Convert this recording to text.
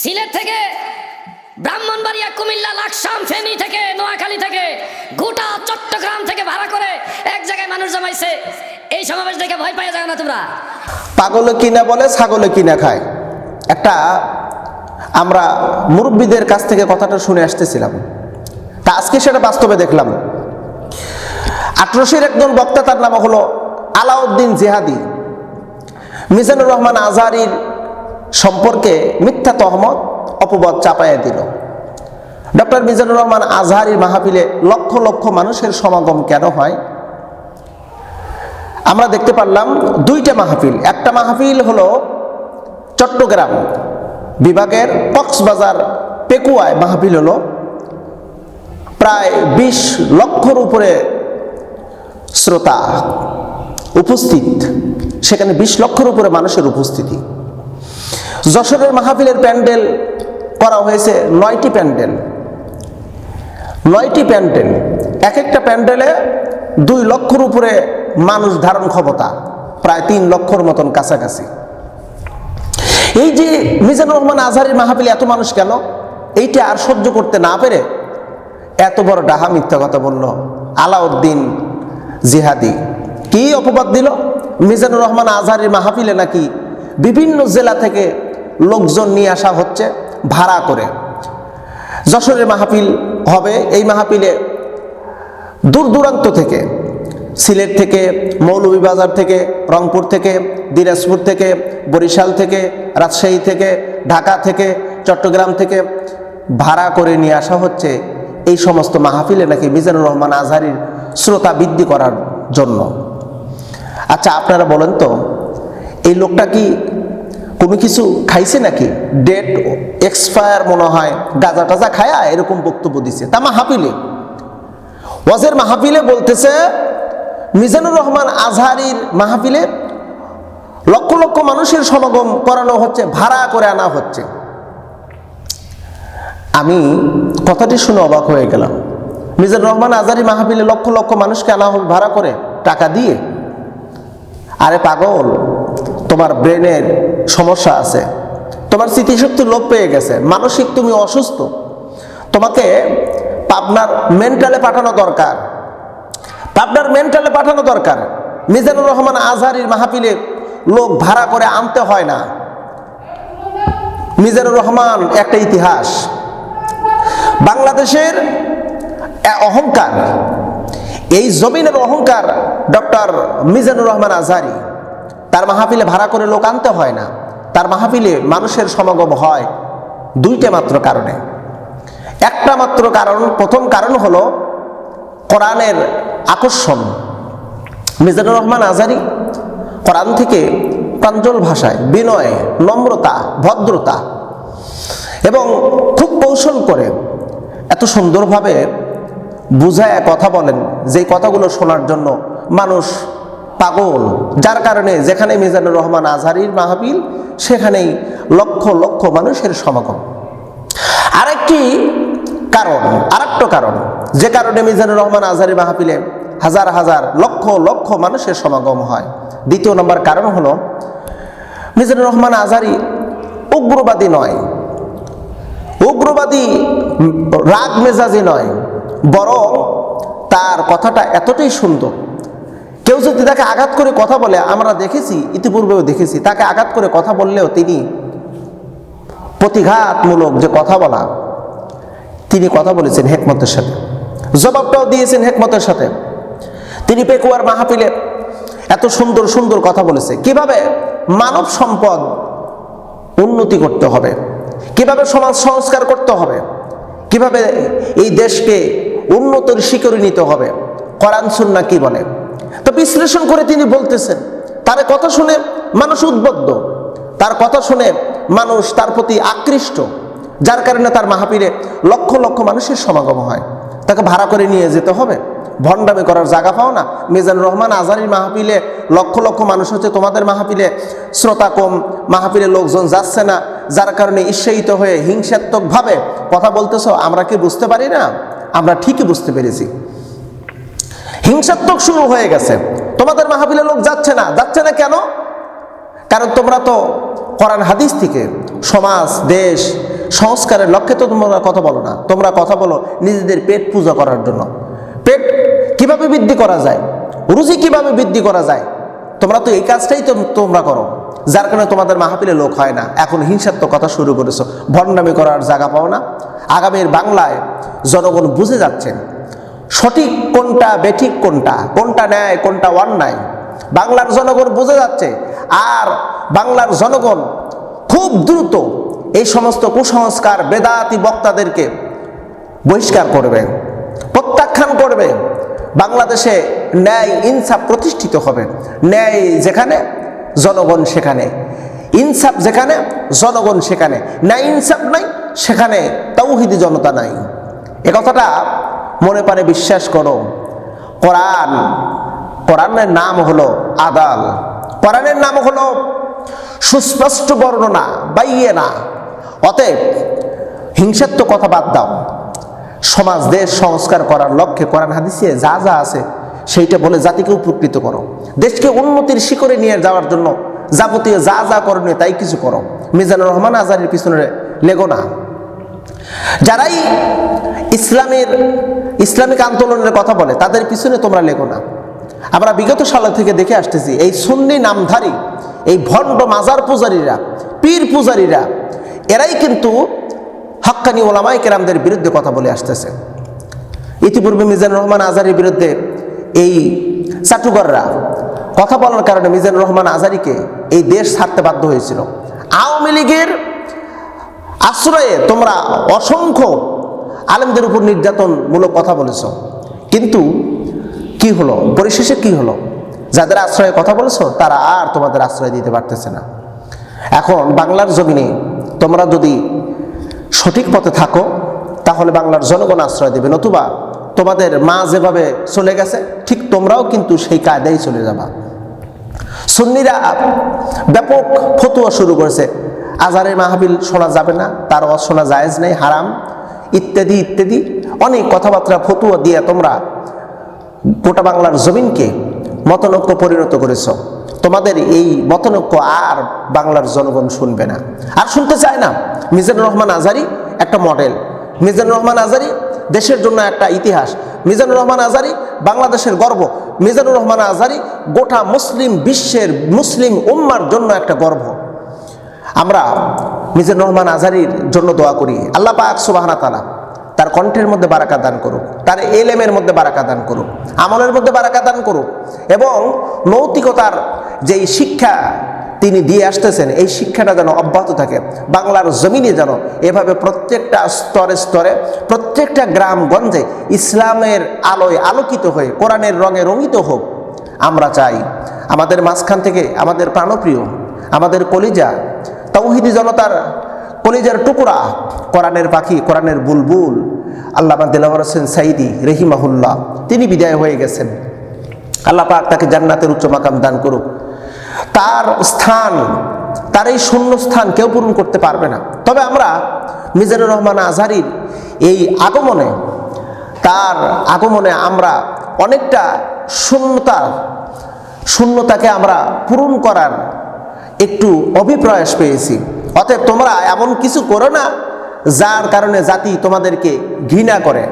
সিলেট থেকে, ব্রাহ্মণবাড়িয়া, কুমিল্লা, লাকসাম, ফেনী থেকে, নোয়াখালী থেকে, গোটা চট্টগ্রাম থেকে ভাড়া করে এক জায়গায় মানুষ জমাইছে। এই সমাবেশ দেখে ভয় পাই যাও না তোমরা। পাগলে কিনা বলে ছাগলে কিনা খায়। একটা, আমরা মুরব্বীদের কাছ থেকে কথাটা শুনে আসতেছিলাম। তা আজকে সেটা বাস্তবে দেখলাম। আঠারোশোর একজন বক্তা তার নাম হলো আলাউদ্দিন জেহাদি। মিজানুর রহমান আজহারির সম্পর্কে মিথ্যা তহমত অপবাদ চাপাইয়া দিল। ডক্টর মিজানুর রহমান আজহারির মাহফিলে লক্ষ লক্ষ মানুষের সমাগম কেন হয়? আমরা দেখতে পারলাম দুইটা মাহফিল। একটা মাহফিল হলো চট্টগ্রাম বিভাগের কক্সবাজার পেকুয়ায় মাহফিল হলো। প্রায় বিশ লক্ষর উপরে শ্রোতা উপস্থিত। সেখানে বিশ লক্ষর উপরে মানুষের উপস্থিতি। যশোরের মাহফিলের প্যান্ডেল করা হয়েছে নয়টি প্যান্ডেল। নয়টি প্যান্ডেল। এক একটা প্যান্ডেলে দুই লক্ষর উপরে মানুষ ধারণ ক্ষমতা, প্রায় তিন লক্ষর মতন কাছাকাছি। এই যে মিজানুর রহমান আজহারের মাহফিলে এত মানুষ কেন এইটা আর সহ্য করতে না পেরে এত বড় ডাহা মিথ্যা কথা বলল, আলাউদ্দিন জিহাদি। কি অপবাদ দিল? মিজানুর রহমান আজহারের মাহফিলে নাকি বিভিন্ন জেলা থেকে লোকজন নিয়ে আসা হচ্ছে ভাড়া করে। যশোরের মাহফিল হবে। এই মাহফিলে দূর দূরান্ত থেকে, সিলেট থেকে মৌলভীবাজার থেকে, রংপুর থেকে, দিনাজপুর থেকে, বরিশাল থেকে, রাজশাহী থেকে, ঢাকা থেকে, চট্টগ্রাম থেকে ভাড়া করে নিয়ে আসা হচ্ছে এই সমস্ত মাহফিলে নাকি মিজানুর রহমান আজহারির শ্রোতা বৃদ্ধি করার জন্য। আচ্ছা আপনারা বলেন তো, এই লোকটা কি কোনো কিছু খাইছে নাকি? ডেট এক্সপায়ার মনে হয়, গাজা টাজা খায়া এরকম বক্তব্য দিছে। তা মাহাপিলে ওয়াজের মাহফিলে বলতেছে, মিজানুর রহমান আজহারির মাহফিলে লক্ষ লক্ষ মানুষের সমাগম করানো হচ্ছে, ভাড়া করে আনা হচ্ছে। আমি কথাটি শুনে অবাক হয়ে গেলাম। মিজানুর রহমান আজহারি মাহফিলে লক্ষ লক্ষ মানুষকে আনা হবে ভাড়া করে টাকা দিয়ে, আরে পাগল তোমার ব্রেনের সমস্যা আছে। তোমার স্মৃতিশক্তি লোপ পেয়ে গেছে। মানসিক তুমি অসুস্থ। তোমাকে পাবনার মেন্টালে পাঠানো দরকার। পাবনার মেন্টালে পাঠানো দরকার। মিজানুর রহমান আজহারির মাহফিলে লোক ভাড়া করে আনতে হয় না। মিজানুর রহমান একটা ইতিহাস। বাংলাদেশের অহংকার, এই জমিনের অহংকার ডক্টর মিজানুর রহমান আজহারি। তার মাহফিলে ভাড়া করে লোক আনতে হয় না। তার মাহফিলে মানুষের সমাগম হয় দুইটা মাত্র কারণে। একটা মাত্র কারণ, প্রথম কারণ হলো কোরআনের আকর্ষণ। মিজানুর রহমান আজারি কোরআন থেকে প্রাঞ্জল ভাষায় বিনয়, নম্রতা, ভদ্রতা এবং খুব কৌশল করে এত সুন্দরভাবে বুঝায় কথা বলেন যে কথাগুলো শোনার জন্য মানুষ পাগল। যার কারণে যেখানে মিজানুর রহমান আজহারির মাহফিল, সেখানেই লক্ষ লক্ষ মানুষের সমাগম। আরেকটি কারণ, আরেকটা কারণ, যে কারণে মিজানুর রহমান আজহারি মাহফিলে হাজার হাজার লক্ষ লক্ষ মানুষের সমাগম হয়। দ্বিতীয় নম্বর কারণ হলো, মিজানুর রহমান আজহারি উগ্রবাদী নয়। উগ্রবাদী রাগ মেজাজি নয়, বরং তার কথাটা এতটাই সুন্দর কেউ যদি তাকে আঘাত করে কথা বলে, আমরা দেখেছি, ইতিপূর্বেও দেখেছি, তাকে আঘাত করে কথা বললেও তিনি প্রতিঘাতমূলক যে কথা বলা, তিনি কথা বলেছেন হেকমতের সাথে। জবাবটাও দিয়েছেন হেকমতের সাথে। তিনি পেকুয়ার মাহফিলে এত সুন্দর সুন্দর কথা বলেছে। কীভাবে মানব সম্পদ উন্নতি করতে হবে? কীভাবে সমাজ সংস্কার করতে হবে? কীভাবে এই দেশকে উন্নতির শিকড়ে নিতে হবে? কোরআন সুন্না কি বলে? তো বিশ্লেষণ করে তিনি বলতেছেন, তার কথা শুনে মানুষ উদ্বুদ্ধ। তার কথা শুনে মানুষ তার প্রতি আকৃষ্ট, যার কারণে তার মাহাপীরে লক্ষ লক্ষ মানুষের সমাগম হয়। তাকে ভাড়া করে নিয়ে যেতে হবে। ভণ্ডামি করার জায়গা পাও না। মিজানুর রহমান আজারির মাহফিলে লক্ষ লক্ষ মানুষ হচ্ছে তোমাদের মাহফিলে শ্রোতা কম মাহফিলে লোকজন যাচ্ছে না। যার কারণে ঈর্ষায়িত হয়ে হিংসাত্মকভাবে কথা বলতেছ, আমরা কি বুঝতে পারি না? আমরা ঠিকই বুঝতে পেরেছি। হিংসাত্মক শুরু হয়ে গেছে। তোমাদের মাহফিলে লোক যাচ্ছে না। যাচ্ছে না কেন? কারণ তোমরা তো কোরআন, হাদিস থেকে সমাজ, দেশ, সংস্কারের লক্ষ্যে তো তোমরা কথা বলো না। তোমরা কথা বলো নিজেদের পেট পূজা করার জন্য। পেট কীভাবে বৃদ্ধি করা যায়? রুজি কীভাবে বৃদ্ধি করা যায়? তোমরা তো এই কাজটাই তো তোমরা করো। যার কারণে তোমাদের মাহফিলে লোক হয় না। এখন হিংসাত্মক কথা শুরু করেছ। ভণ্ডামি করার জায়গা পাও না। আগামীর বাংলায় জনগণ বুঝে যাচ্ছেন সঠিক কোনটা, বেঠিক কোনটা? কোনটা ন্যায়, কোনটা অন্যায়? বাংলার জনগণ বোঝা যাচ্ছে, আর বাংলার জনগণ খুব দ্রুত এই সমস্ত কুসংস্কার বেদাতি বক্তাদেরকে বহিষ্কার করবে, প্রত্যাখ্যান করবে। বাংলাদেশে ন্যায় ইনসাফ প্রতিষ্ঠিত হবে। ন্যায় যেখানে, জনগণ সেখানে। ইনসাফ যেখানে, জনগণ সেখানে। ন্যায় ইনসাফ নাই, সেখানে তৌহিদি জনতা নাই। এ কথাটা মনে পারে বিশ্বাস করো। কোরআন, কোরআনের নাম হলো আদাল। কোরআনের নাম হলো সুস্পষ্ট বর্ণনা, বাইয়ে না। অতএব হিংসাত্মক কথা বাদ দাও। সমাজ, দেশ সংস্কার করার লক্ষ্যে কোরআন হাদিসে যা যা আছে, সেইটা বলে জাতিকে উপকৃত করো। দেশকে উন্নতির শিখরে নিয়ে যাওয়ার জন্য যাবতীয় যা যা করণীয় তাই কিছু করো। মিজানুর রহমান আজারের পিছনে লেগো না। যারাই ইসলামের ইসলামিক আন্দোলনের কথা বলে, তাদের পিছনে তোমরা লেগো না। আমরা বিগত সাল থেকে দেখে আসতেছি, এই সুন্নি নামধারী, এই ভণ্ড মাজার পূজারীরা, পীর পূজারীরা, এরাই কিন্তু হাক্কানি ওলামাই কেরামদের বিরুদ্ধে কথা বলে আসতেছে। ইতিপূর্বে মিজানুর রহমান আজারির বিরুদ্ধে এই চাটুগররা কথা বলার কারণে মিজানুর রহমান আজারিকে এই দেশ ছাড়তে বাধ্য হয়েছিল। আওয়ামী লীগের আশ্রয়ে তোমরা অসংখ্য আলেমদের উপর নির্যাতনমূলক কথা বলেছ। কিন্তু কি হলো? পরিশেষে কি হলো? যাদের আশ্রয়ে কথা বলেছ, তারা আর তোমাদের আশ্রয় দিতে পারতেছে না। এখন বাংলার জমিনে তোমরা যদি সঠিক পথে থাকো, তাহলে বাংলার জনগণ আশ্রয় দেবে। নতুবা তোমাদের মা যেভাবে চলে গেছে, ঠিক তোমরাও কিন্তু সেই কায়দায় চলে যাবা। সুন্নিরা ব্যাপক ফতুয়া শুরু করেছে। আজারের মাহবিল শোনা যাবে না, তার অশোনা শোনা জায়েজ নেই, হারাম। ইত্যাদি ইত্যাদি। অনেক কথাবার্তা, ফতুয়া দিয়ে তোমরা গোটা বাংলার জমিনকে মতনৈক্য পরিণত করেছ। তোমাদের এই মতনৈক্য আর বাংলার জনগণ শুনবে না। আর শুনতে চায় না, মিজানুর রহমান আজারি একটা মডেল। মিজানুর রহমান আজারি দেশের জন্য একটা ইতিহাস। মিজানুর রহমান আজারি বাংলাদেশের গর্ব। মিজানুর রহমান আজারি গোটা মুসলিম বিশ্বের মুসলিম উম্মার জন্য একটা গর্ব। আমরা মিজানুর রহমান আজারির জন্য দোয়া করি। আল্লাহ পাক সুবাহানা তালা তার কণ্ঠের মধ্যে বারাকা দান করুক, তার এলেমের মধ্যে বারাকা দান করুক, আমলের মধ্যে বারাকা দান করুক এবং নৈতিকতার যেই শিক্ষা তিনি দিয়ে আসতেছেন, এই শিক্ষাটা যেন অব্যাহত থাকে। বাংলার জমিনে যেন এভাবে প্রত্যেকটা স্তরে স্তরে, প্রত্যেকটা গ্রামগঞ্জে ইসলামের আলোয় আলোকিত হয়ে, কোরআনের রঙে রঙিত হোক, আমরা চাই। আমাদের মাঝখান থেকে আমাদের প্রাণপ্রিয়, আমাদের কলিজা তৌহিদি জনতার কলিজার টুকরা, কোরআনের পাখি, কোরআনের বুলবুল। আল্লাহ দিলাবর হোসেন সাইদি রহিমাহুল্লাহ। তিনি বিদায় হয়ে গেছেন। আল্লাহ পাক তাকে জান্নাতের উচ্চ মাকাম দান করুক। তার স্থান, তার এই শূন্য স্থান কেউ পূরণ করতে পারবে না। তবে আমরা মিজানুর রহমান আজহারির এই আগমনে, তার আগমনে আমরা অনেকটা শূন্যতা, শূন্যতাকে আমরা পূরণ করার একটু অভিপ্রয়াস পেয়েছি। অতএব তোমরা এমন কিছু করো না, যার কারণে জাতি তোমাদেরকে ঘৃণা করে।